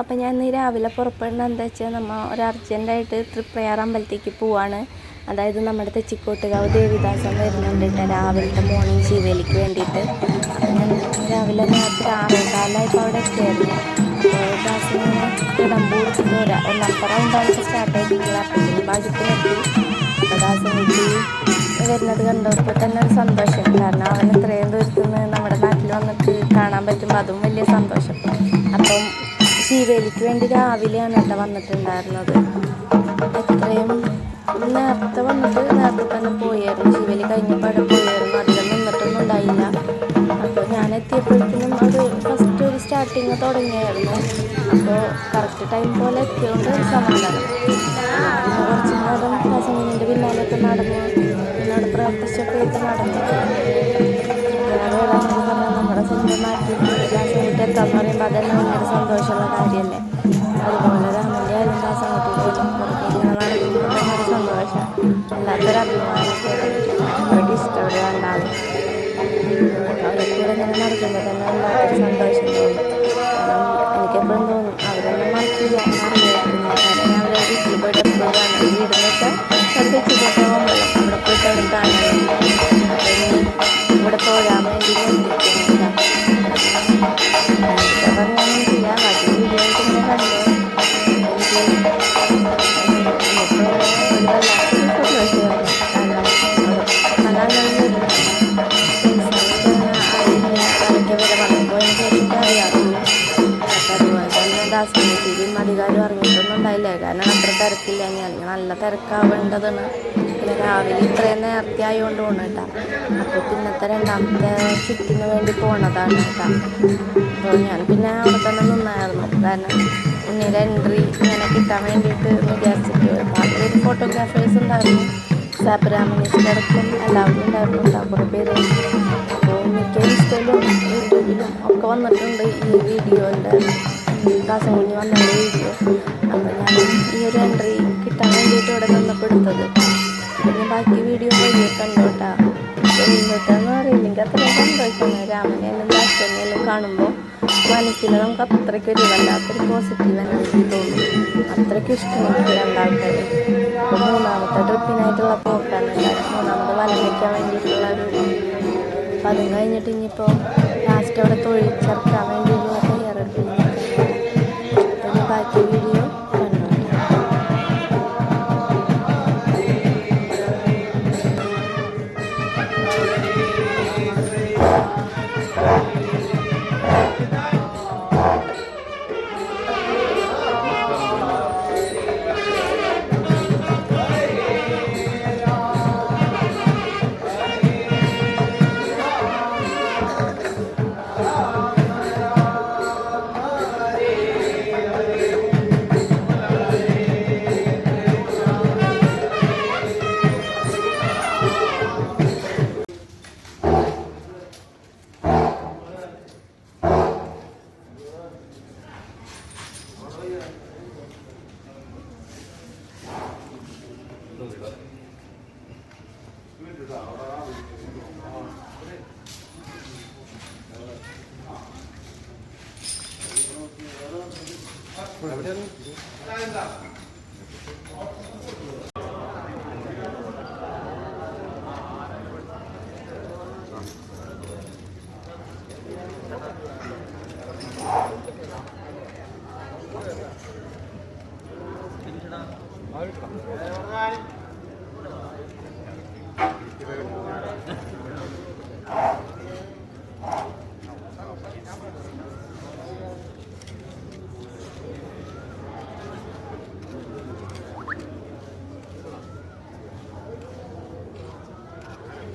അപ്പം ഞാൻ ഇന്ന് രാവിലെ പുറപ്പെടുന്നത് എന്താ വെച്ചാൽ നമ്മൾ ഒരു അർജന്റായിട്ട് തൃപ്രയാർ അമ്പലത്തേക്ക് പോവാണ്. അതായത് നമ്മുടെ തെച്ചിക്കോട്ടുകാവ് ദേവിദാസം വരുന്നുണ്ട് കേട്ടോ രാവിലത്തെ മോർണിംഗ് ശിവേലിക്ക് വേണ്ടിയിട്ട്. രാവിലെ രാത്രി ആറേകാലായപ്പോൾ അവിടെ എത്തിയായിരുന്നു. ദേവിദാസിനെ കിടമ്പ് കൊടുത്തിട്ട് വരാം ഒന്നാമത്തെ സ്റ്റാർട്ട് അപ്പത്തിന് ഭാഗ്യത്തിനെത്തി. അപ്പോൾ വരുന്നത് കണ്ടപ്പോൾ തന്നെ ഒരു സന്തോഷം. കാരണം അവൻ ഇത്രയും ദൂരത്തുനിന്ന് നമ്മുടെ നാട്ടിൽ വന്നിട്ട് കാണാൻ പറ്റുമ്പോൾ അതും വലിയ സന്തോഷം. ശീവേലിക്ക് വേണ്ടി രാവിലെയാണ് കേട്ടോ വന്നിട്ടുണ്ടായിരുന്നത്. എത്രയും നേരത്തെ വന്നിട്ട് നേരത്തെ തന്നെ പോയായിരുന്നു. ശിവേലി കഴിഞ്ഞപ്പോൾ അവിടെ പോയായിരുന്നു. അധികം നിന്നിട്ടൊന്നും ഉണ്ടായില്ല. അപ്പോൾ ഞാൻ എത്തിയപ്പോഴത്തേനും അത് ഫസ്റ്റ് ഒരു സ്റ്റാർട്ടിങ് തുടങ്ങിയായിരുന്നു. അപ്പോൾ കറക്റ്റ് ടൈം പോലെ എത്തിയതുകൊണ്ട് സമാധാനം. കുറച്ച് നേരം കസങ്ങിന്റെ പിന്നാലെയൊക്കെ നടന്നു. പിന്നെ അവിടെ പ്രാർത്ഥിച്ചൊക്കെ ഇത് നടന്നു. നമ്മുടെ സ്വന്തം നാട്ടിൽ ദാസംകുട്ടി എത്താന്ന് പറയുമ്പോൾ അതെല്ലാം ഭയങ്കര സന്തോഷമുള്ള കാര്യമല്ലേ അതുപോലെ രാമന്റെ ആയാലും ഇങ്ങനെ നടക്കുമ്പോൾ ഭയങ്കര സന്തോഷം അല്ലാത്തൊരു അഭിമാനമൊക്കെയാണ് അവർക്ക് ഇഷ്ടം രണ്ടാളും അവരെ കൂടെ ഇങ്ങനെ നടക്കുമ്പോൾ സന്തോഷം തോന്നും എനിക്കെപ്പോഴും തോന്നും അവരൊന്നും മറക്കില്ല എന്നറിയായിരുന്നു കാരണം അവരെ വീട്ടിൽ പോയിട്ട് എപ്പോഴും തെച്ചിക്കോട്ടെ ദാസനത്തിലും അധികാരം അറിഞ്ഞിട്ടൊന്നും ഉണ്ടായില്ല കാരണം അത്ര തിരക്കില്ല ഞാൻ നല്ല തിരക്കാവേണ്ടതാണ്. പിന്നെ രാവിലെ ഇത്രയും നേരത്തെ ആയതുകൊണ്ട് പോകണം കേട്ടോ. അപ്പോൾ പിന്നത്തെ രണ്ടാമത്തെ ഷിഫ്റ്റിന് വേണ്ടി പോണതാണ് കേട്ടോ. അപ്പോൾ ഞാൻ പിന്നെ അവിടെ തന്നെ നിന്നായിരുന്നു. കാരണം ഉണ്ണിയുടെ എൻട്രി ഇങ്ങനെ കിട്ടാൻ വേണ്ടിയിട്ട് വിചാരിച്ചിട്ട് വിചാരിച്ചിട്ട് അതിലൊരു ഫോട്ടോഗ്രാഫേഴ്സ് ഉണ്ടായിരുന്നു. സാപ്പരാമനീസിന്റെ അടക്കം എല്ലാവരും ഉണ്ടായിരുന്നു കേട്ടോ. കുറേ പേര്. അപ്പോൾ മിക്ക ഇൻസ്റ്റയിലും യൂട്യൂബിലും ഒക്കെ വന്നിട്ടുണ്ട് ഈ വീഡിയോന്റെ കാസർഗോഡ് വന്ന വീഡിയോ അപ്പോൾ ഞാൻ ഈ ഒരു എൻട്രി കിട്ടാൻ വേണ്ടിയിട്ട് ഇവിടെ പിന്നെ ബാക്കി വീഡിയോ വഴിയെ കണ്ടോട്ടാ അത്രയും സന്തോഷമാണ് രാമനെയെല്ലാം ദാസനെയെല്ലാം കാണുമ്പോൾ മനസ്സിൽ നമുക്ക് അത്രയ്ക്ക് വല്ലാത്തൊരു പോസിറ്റീവ് എനർജി തോന്നും അത്രയ്ക്ക് ഇഷ്ടമാണ് രണ്ടാൾക്കാർ അപ്പോൾ മൂന്നാമത്തെ ട്രിപ്പിനായിട്ടുള്ള പോക്കാണ് മൂന്നാമത് വലം വയ്ക്കാൻ വേണ്ടിയിട്ടുള്ള ഒരു അപ്പം അതും കഴിഞ്ഞിട്ട് ഇനിയിപ്പോൾ ലാസ്റ്റ് അവിടെ തൊഴിൽ ചേർക്കാൻ വേണ്ടിയിട്ടുള്ള 아, 감사합니다.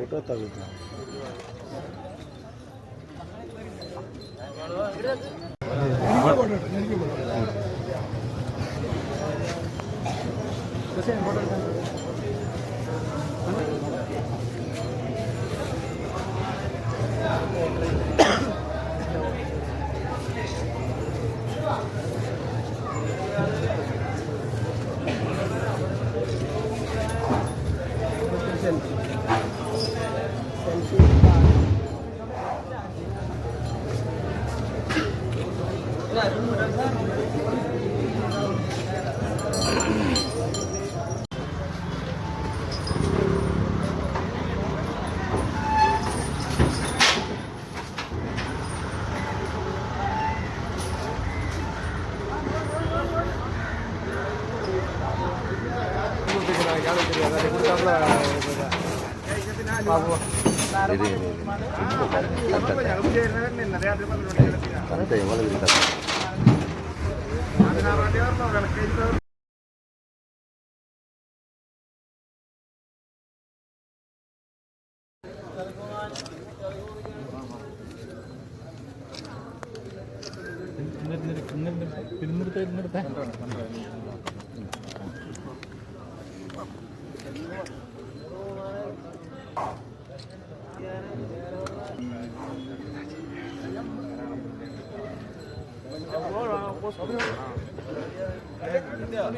ಫೋಟೋ ತೆಗೆದು ಫೋಟೋ இது கரெக்டாக எவ்வளோ തിരുന്നിടത്തെ തിരുന്നിടത്തെ Vamos lá, posso abrir? 早く行ってやろう。